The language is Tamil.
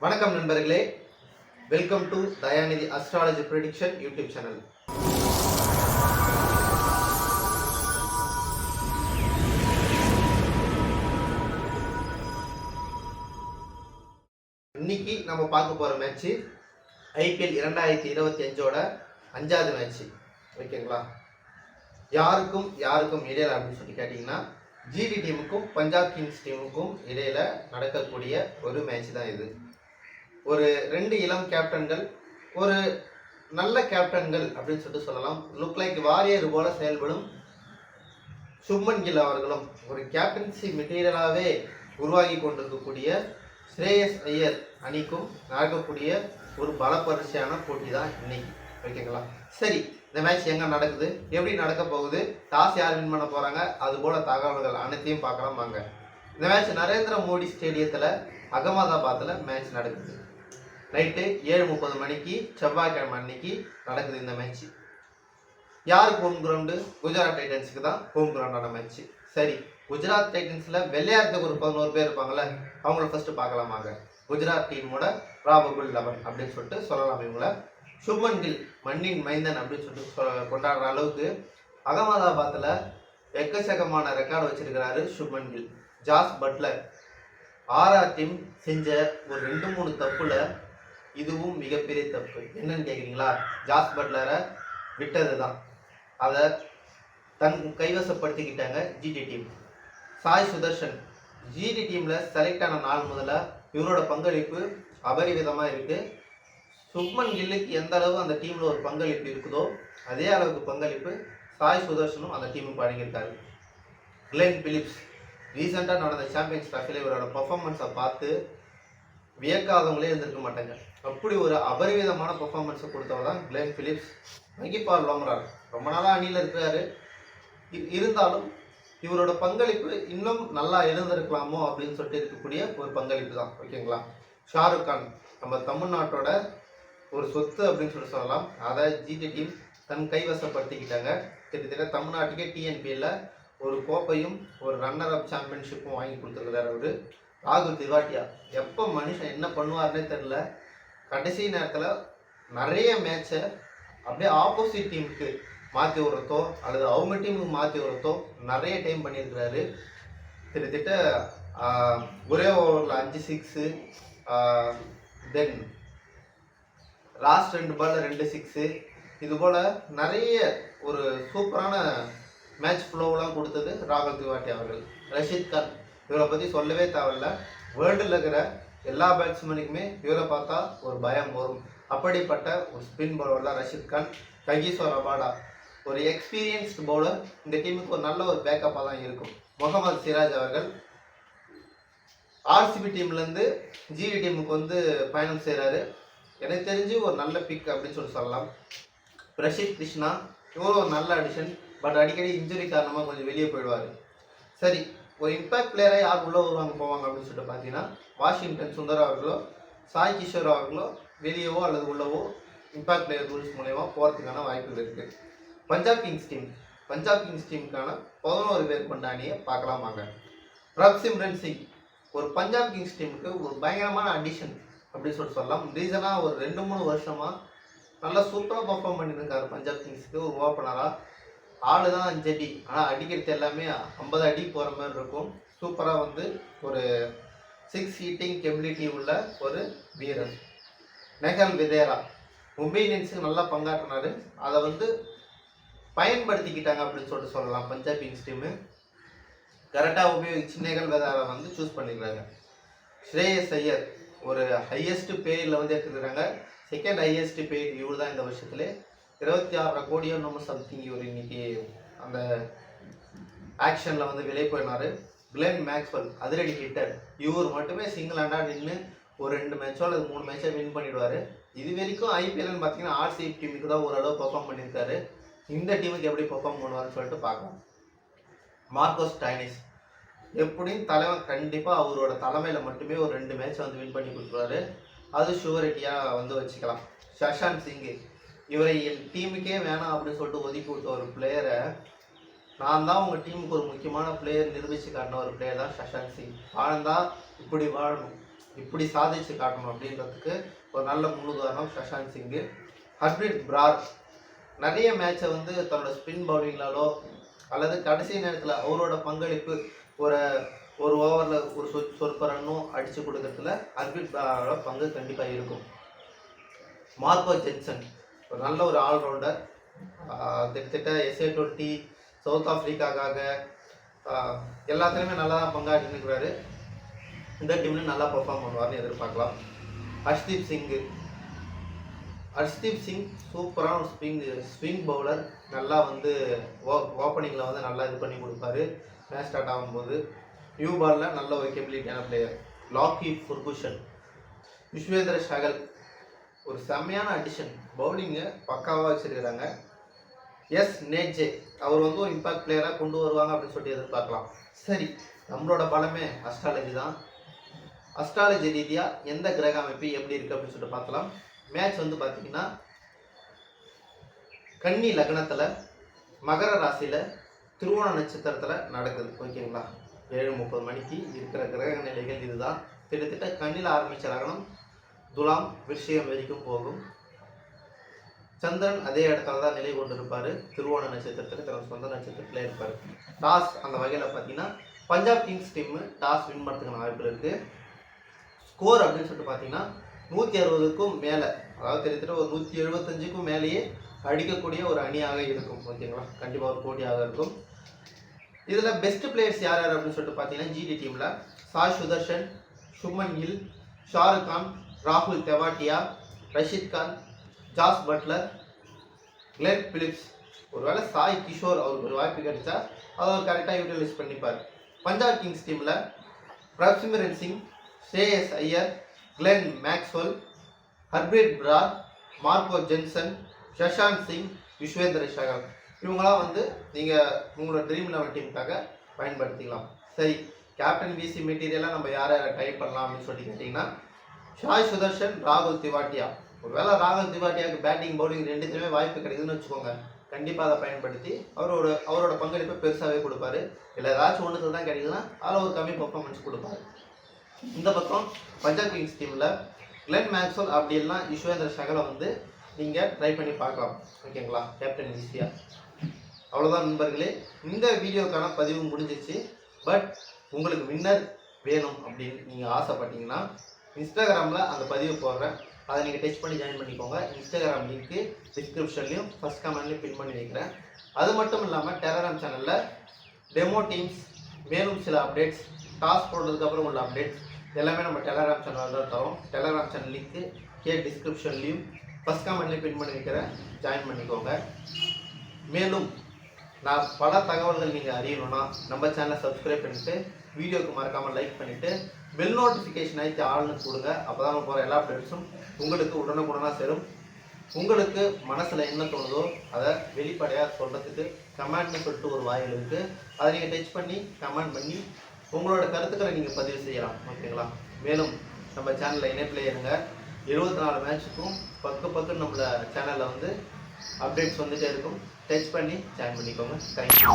வணக்கம் நண்பர்களே. Welcome to Dayanidhi astrology prediction YouTube channel இன்னைக்கு நம்ம பார்க்க போற மேட்ச் ஐபிஎல் இரண்டாயிரத்தி இருபத்தி அஞ்சோட அஞ்சாவது மேட்ச் ஓகேங்களா யாருக்கும் யாருக்கும் இடையில அப்படின்னு சொல்லி கேட்டிங்கன்னா ஜிடி டீமுக்கும் பஞ்சாப் கிங்ஸ் டீமுக்கும் இடையில நடக்கக்கூடிய ஒரு மேட்ச் தான் இது. ஒரு ரெண்டு இளம் கேப்டன்கள் ஒரு நல்ல கேப்டன்கள் அப்படின்னு சொல்லிட்டு சொல்லலாம். லுக் லைக் வாரியர் போல செயல்படும் சுப்மன் கில் அவர்களும் ஒரு கேப்டன்சி மெட்டீரியலாகவே உருவாகி கொண்டிருக்கக்கூடிய ஸ்ரேயஸ் ஐயர் அணிக்கும் நடக்கக்கூடிய ஒரு பலப்பரிசையான போட்டி தான் இன்னைக்கு. ஓகேங்களா? சரி இந்த மேட்ச் எங்கே நடக்குது? எப்படி நடக்க போகுது? டாஸ் யார் வின் பண்ண போகிறாங்க அது போல தகவல்கள் அனைத்தையும் பார்க்கலாம் வாங்க. இந்த மேட்ச் நரேந்திர மோடி ஸ்டேடியத்தில் அகமதாபாத்தில் மேட்ச் நடக்குது. நைட்டு ஏழு முப்பது மணிக்கு செவ்வாய்க்கிழமை அன்னைக்கு நடக்குது இந்த மேட்ச் யாருக்கு ஹோம் கிரவுண்டு குஜராத் டைட்டன்ஸுக்கு தான் ஹோம் கிரவுண்டான மேட்ச் சரி குஜராத் டைட்டன்ஸில் விளையாடுறதுக்கு ஒரு பதினோரு பேர் இருப்பாங்கள அவங்கள ஃபஸ்ட்டு பார்க்கலாமாங்க. குஜராத் டீமோட ராபகுல் லெவன் அப்படின்னு சொல்லிட்டு சொல்லலாம் இவங்கள. சுப்மன் கில் மண்ணின் மைந்தன் அப்படின்னு சொல்லிட்டு சொ- கொண்டாடுற அளவுக்கு அகமதாபாத்தில் எக்கச்சக்கமான ரெக்கார்டு வச்சிருக்கிறாரு Shubman Gill. Jos Buttler. RR team செஞ்ச ஒரு ரெண்டு மூணு தப்புல இதுவும் மிகப்பெரிய தப்பு. என்னன்னு கேட்குறீங்களா ஜாஸ் பட்லரை விட்டது தான் அதை தன் கைவசப்படுத்திக்கிட்டாங்க GT team Sai Sudharsan GT டீமில் செலக்ட் ஆன நாள் முதல்ல இவரோட பங்களிப்பு அபரிவிதமாக இருக்குது சுப்மன் கில்லுக்கு எந்த அளவு அந்த டீமில் ஒரு பங்களிப்பு இருக்குதோ அதே அளவுக்கு பங்களிப்பு சாய் சுதர்ஷனும் அந்த டீமுக்கு வழங்கியிருக்காரு. கிளென் பிலிப்ஸ் ரீசெண்டாக நடந்த சாம்பியன்ஸ் ட்ராஃபியில் இவரோட பர்ஃபார்மன்ஸை பார்த்து வியக்காதவங்களே இருந்திருக்க மாட்டாங்க. அப்படி ஒரு அபரிவிதமான பெர்ஃபார்மன்ஸை கொடுத்தவர் தான் கிளேன் பிலிப்ஸ் வங்கிப்பார் லோம்ரார். ரொம்ப நாளாக அணியில் இருக்கிறாரு. இ- இருந்தாலும் இவரோட பங்களிப்பு இன்னும் நல்லா இருந்திருக்கலாமோ அப்படின்னு சொல்லிட்டு இருக்கக்கூடிய ஒரு பங்களிப்பு தான். ஓகேங்களா? ஷாருக் கான் நம்ம தமிழ்நாட்டோட ஒரு சொத்து அப்படின்னு சொல்லி சொல்லலாம். அதை ஜிடி டீம் தன் கைவசப்படுத்திக்கிட்டாங்க. கிட்டத்தட்ட தமிழ்நாட்டுக்கே டிஎன்பியில் ஒரு கோப்பையும் ஒரு ரன்னர் அப் சாம்பியன்ஷிப்பும் வாங்கி கொடுத்துருக்கிறாரு அவர். ராகுல் திவாட்டியா? எப்போ மனுஷன் என்ன பண்ணுவாருன்னே தெரில கடைசி நேரத்தில் நிறைய மேட்சை அப்படியே ஆப்போசிட் டீமுக்கு மாற்றி விடுறதோ அல்லது அவங்க டீமுக்கு மாற்றி விடுறதோ நிறைய டைம் பண்ணியிருக்கிறாரு. கிட்டத்தட்ட ஒரே ஓவரில் அஞ்சு சிக்ஸு தென் லாஸ்ட் ரெண்டு பால்ல ரெண்டு சிக்ஸு இது போல் நிறைய ஒரு சூப்பரான மேட்ச் ஃப்ளோவெலாம் கொடுத்தது ராகுல் திவாட்டி அவர்கள். ரஷித் கான் இவரை பற்றி சொல்லவே தேவையில்ல. வேர்ல்டில் இருக்கிற எல்லா பேட்ஸ்மேனுக்குமே இவரை பார்த்தா ஒரு பயம் வரும். அப்படிப்பட்ட ஒரு ஸ்பின் பவுலர்லாம் ரஷீத் கான் ககிஸ்வர் அபாடா ஒரு எக்ஸ்பீரியன்ஸ்டு பவுலர் இந்த டீமுக்கு ஒரு நல்ல ஒரு பேக்கப்பாக தான் இருக்கும். முகமது சிராஜ் அவர்கள் ஆர்சிபி டீம்லேருந்து ஜிவி டீமுக்கு வந்து பயணம் செய்கிறாரு எனக்கு தெரிஞ்சு ஒரு நல்ல பிக் அப்படின்னு சொல்லி சொல்லலாம். பிரஷித் கிருஷ்ணா இவரும் ஒரு நல்ல அடிஷன் பட் அடிக்கடி இன்ஜுரி காரணமாக கொஞ்சம் வெளியே போயிடுவார். சரி ஒரு இம்பாக்ட் பிளேயராக யார் உள்ளே வருவாங்க போவாங்க அப்படின்னு சொல்லிட்டு பார்த்தீங்கன்னா வாஷிங்டன் சுந்தர் அவர்களோ சாய் கிஷோர் அவர்களோ வெளியவோ அல்லது உள்ளவோ இம்பாக்ட் பிளேயர் ரூல்ஸ் மூலயமா போகிறதுக்கான வாய்ப்புகள் இருக்குது Punjab Kings team. Punjab Kings டீமுக்கான பதினோரு பேர் கொண்ட அணியை பார்க்கலாம் வாங்க. ரப் சிம்ரன் சிங். ஒரு பஞ்சாப் கிங்ஸ் டீமுக்கு ஒரு பயங்கரமான அடிஷன் அப்படின்னு சொல்லிட்டு சொல்லலாம். ரீசனாக ஒரு ரெண்டு மூணு வருஷமாக நல்லா சூப்பராக பர்ஃபார்ம் பண்ணியிருக்காரு பஞ்சாப் கிங்ஸ்க்கு. ஒரு ஓப்பனராக ஆளு தான் அஞ்சு அடி ஆனால் அடிக்கிறது எல்லாமே ஐம்பது அடி போகிற மாதிரி இருக்கும். சூப்பராக வந்து ஒரு சிக்ஸ் ஹீட்டிங் கெபிலிட்டி உள்ள ஒரு வீரர் நெகல் விதேரா. மும்பை இந்தியன்ஸுக்கு நல்லா பங்காற்றினாரு. அதை வந்து பயன்படுத்திக்கிட்டாங்க அப்படின்னு சொல்லிட்டு சொல்லலாம். பஞ்சாப் கிங்ஸ் டீமு கரெக்டாக உபயோகிச்சு நெகல் விதேரா வந்து சூஸ் பண்ணிக்கிறாங்க. ஸ்ரேயஸ் ஐயர் ஒரு ஹையஸ்ட் பேரில் வந்து எடுத்துக்கிறாங்க செகண்ட் ஹையஸ்ட் பெய்ட் இவர் தான் இந்த வருஷத்துலேயே இருபத்தி ஆறரை கோடியோ நம்ம சம்திங் இவர் இன்னைக்கு அந்த ஆக்ஷனில் வந்து விலை போயினார். கிளென் மேக்ஸ்வெல் அதிரடி ஹிட்டர் இவர் மட்டுமே சிங்கிள் ஹேண்டாக நின்று ஒரு ரெண்டு மேட்சோ அல்லது மூணு மேட்சோ வின் பண்ணிடுவார். இது வரைக்கும் ஐபிஎல்னு பார்த்தீங்கன்னா ஆர்சிபி டீமுக்கு தான் ஓரளவு பெர்ஃபார்ம் பண்ணியிருக்காரு. இந்த டீமுக்கு எப்படி பெர்ஃபார்ம் பண்ணுவார்னு சொல்லிட்டு பார்க்கலாம். Marcus Stoinis. எப்படியும் தலைவன் கண்டிப்பாக அவரோட தலைமையில் மட்டுமே ஒரு ரெண்டு மேட்ச் வந்து வின் பண்ணி கொடுத்துருவாரு அது ஷுவரிட்டியாக வந்து வச்சுக்கலாம். சஷாந்த் சிங்கு. இவரை என் டீமுக்கே வேணாம் அப்படின்னு சொல்லிட்டு ஒதுக்கி விட்ட ஒரு பிளேயரை நான் தான் உங்கள் டீமுக்கு ஒரு முக்கியமான பிளேயர் நிரூபித்து காட்டின ஒரு பிளேயர் தான் சஷாந்த் சிங். வாழ்ந்தால் இப்படி வாழணும் இப்படி சாதிச்சு காட்டணும் அப்படின்றதுக்கு ஒரு நல்ல முன்னுதாரணம் சஷாந்த் சிங்கு. ஹர்ப்ரீத் பிரார். நிறைய மேட்சை வந்து தன்னோட ஸ்பின் பவுலிங்களாலோ அல்லது கடைசி நேரத்தில் அவரோட பங்களிப்பு ஒரு ஒரு ஓவரில் ஒரு சொ சொற்ப ரன்னும் அடித்து கொடுக்கறதுல ஹர்ப்ரீத் பிராரோட பங்கு கண்டிப்பாக இருக்கும். Marco Jansen. ஒரு நல்ல ஒரு ஆல்ரவுண்டர். கிட்டத்தட்ட எஸ்ஏ டுவெண்ட்டி சவுத் ஆஃப்ரிக்காக்காக எல்லாத்துலேயுமே நல்லா தான் பங்காற்றி இருக்கிறாரு இந்த டீம்லையும் நல்லா பர்ஃபார்ம் பண்ணுவார்னு எதிர்பார்க்கலாம். ஹர்ஷ்தீப் சிங்கு. ஹர்ஷ்தீப் சிங் சூப்பரான ஒரு ஸ்விங் ஸ்விங் பவுலர் நல்லா வந்து ஓ ஓப்பனிங்கில் வந்து நல்லா இது பண்ணி கொடுப்பாரு. மேட்ச் ஸ்டார்ட் ஆகும்போது. நியூ பாலில் நல்ல ஒரு கெபிலிட்டியான பிளேயர் லாக்கி ஃபுர்குஷன் விஸ்வேந்திர ஷகல் ஒரு செம்மையான அடிஷன் பவுலிங்கை பக்காவாக வச்சிருக்கிறாங்க. எஸ் நேஜே அவர் வந்து ஒரு இம்பாக்ட் பிளேயராக கொண்டு வருவாங்க அப்படின்னு சொல்லிட்டு எதிர்பார்க்கலாம். சரி நம்மளோட பலமே அஸ்ட்ராலஜி தான். அஸ்ட்ராலஜி ரீதியாக எந்த கிரக அமைப்பு எப்படி இருக்குது அப்படின்னு சொல்லிட்டு பார்க்கலாம். மேட்ச் வந்து பார்த்தீங்கன்னா கன்னி லக்னத்தில் மகர ராசியில் திருவோண நட்சத்திரத்தில் நடக்குது. ஓகேங்களா? ஏழு முப்பது மணிக்கு இருக்கிற கிரக நிலைகள் இதுதான். கிட்டத்தட்ட கண்ணில் ஆரம்பிச்ச லக்னம் துலாம் விஷயம் வரைக்கும் போகும். சந்திரன் அதே இடத்துல தான் நிலை கொண்டிருப்பார். திருவோண நட்சத்திரத்தில் தனது சொந்த நட்சத்திரத்தில் இருப்பார். டாஸ் அந்த வகையில் பார்த்தீங்கன்னா Punjab Kings team toss win பண்ணுறதுக்கான வாய்ப்பு இருக்குது ஸ்கோர் அப்படின்னு சொல்லிட்டு பார்த்தீங்கன்னா நூற்றி அறுபதுக்கும் மேலே அதாவது கிட்டத்தட்ட ஒரு நூற்றி எழுபத்தஞ்சுக்கும் மேலேயே அடிக்கக்கூடிய ஒரு அணியாக இருக்கும். ஓகேங்களா? கண்டிப்பாக ஒரு போட்டியாக இருக்கும். இதில் பெஸ்ட் பிளேயர்ஸ் யார் யார் அப்படின்னு சொல்லிட்டு பார்த்தீங்கன்னா ஜிடி டீமில் சாய் சுதர்ஷன் சுமன் கில் ஷாருக் கான் ராகுல் Tewatia Rashid Khan Jos Buttler Glenn Phillips. ஒருவேளை சாய் கிஷோர் அவருக்கு ஒரு வாய்ப்பு கிடைச்சா அதை அவர் கரெக்டாக யூட்டிலைஸ் பண்ணிப்பார். பஞ்சாப் கிங்ஸ் டீமில் Prabhsimran Singh Shreyas Iyer Glenn Maxwell Harpreet Brar Marco Jansen Shashank Singh Yuzvendra Chahal இவங்களாம் வந்து நீங்கள் உங்களோட ட்ரீம் லெவல் டீமுக்காக பயன்படுத்திக்கலாம். சரி கேப்டன் பிசி மெட்டீரியலாக நம்ம யார் யாரை டைப் பண்ணலாம் அப்படின்னு சொல்லி கேட்டிங்கன்னா ஷாய் சுதர்ஷன் ராகுல் திவாட்டியா. ஒருவேளை ராகுல் திவாட்டியாவுக்கு பேட்டிங் பவுலிங் ரெண்டுத்துலேயுமே வாய்ப்பு கிடைக்குதுன்னு வச்சுக்கோங்க. கண்டிப்பாக அதை பயன்படுத்தி அவரோட அவரோட பங்களிப்பை பெருசாகவே கொடுப்பாரு. இல்லை ஏதாச்சும் ஒன்றுக்கு தான் கிடைக்குதுன்னா அதில் ஒரு கம்மி பர்ஃபார்மன்ஸ் கொடுப்பாரு. இந்த பக்கம் பஞ்சாப் கிங்ஸ் டீமில் கிளென் மேக்ஸ்வல் அப்படி இல்லைனா யுஷ்வேந்திர சகலை வந்து நீங்கள் ட்ரை பண்ணி பார்க்கலாம். ஓகேங்களா? கேப்டன் ஈஸியாக அவ்வளோதான் நண்பர்களே. இந்த வீடியோக்கான பதிவு முடிஞ்சிச்சு. பட் உங்களுக்கு வின்னர் வேணும் அப்படின்னு நீங்கள் ஆசைப்பட்டீங்கன்னா இன்ஸ்டாகிராமில் அந்த பதிவு போடுறேன். அதை நீங்கள் டச் பண்ணி ஜாயின் பண்ணிக்கோங்க. இன்ஸ்டாகிராம் லிங்க்கு டிஸ்கிரிப்ஷன்லையும் ஃபஸ்ட் கமெண்ட்லையும் பின் பண்ணி வைக்கிறேன். அது மட்டும் இல்லாமல் டெலகிராம் சேனலில் டெமோ டீம்ஸ் மேலும் சில அப்டேட்ஸ் டாஸ் போடுறதுக்கப்புறம் உள்ள அப்டேட்ஸ் எல்லாமே நம்ம டெலகிராம் சேனலில் தான் தரோம். டெலகிராம் சேனல் லிங்க்கு கே டிஸ்கிரிப்ஷன்லையும் ஃபஸ்ட் கமெண்ட்லையும் பின் பண்ணி வைக்கிறேன். ஜாயின் பண்ணிக்கோங்க. மேலும் நான் பல தகவல்கள் நீங்கள் அறியணும்னா நம்ம சேனலை சப்ஸ்கிரைப் பண்ணிட்டு வீடியோவுக்கு மறக்காமல் லைக் பண்ணிவிட்டு பெல் நோட்டிஃபிகேஷன் ஆகிட்டு ஆள்னு கொடுங்க. அப்போ தான் போகிற எல்லா அப்டேட்ஸும் உங்களுக்கு உடனுக்குடனாக சேரும். உங்களுக்கு மனசில் என்ன தோணுதோ அதை வெளிப்படையாக சொல்கிறதுக்கு கமெண்ட்னு சொல்லிட்டு ஒரு வாயில் இருக்குது அதை நீங்கள் டச் பண்ணி கமெண்ட் பண்ணி உங்களோட கருத்துக்களை நீங்கள் பதிவு செய்யலாம். ஓகேங்களா? மேலும் நம்ம சேனலில் இணைப்பிலே இருங்க. இருபத்தி நாலு மேட்ச்சுக்கும் பக்கு பக்கம் நம்மள சேனலில் வந்து அப்டேட்ஸ் வந்துகிட்டே இருக்கும். டச் பண்ணி ஜாயின் பண்ணிக்கோங்க. தேங்க்யூ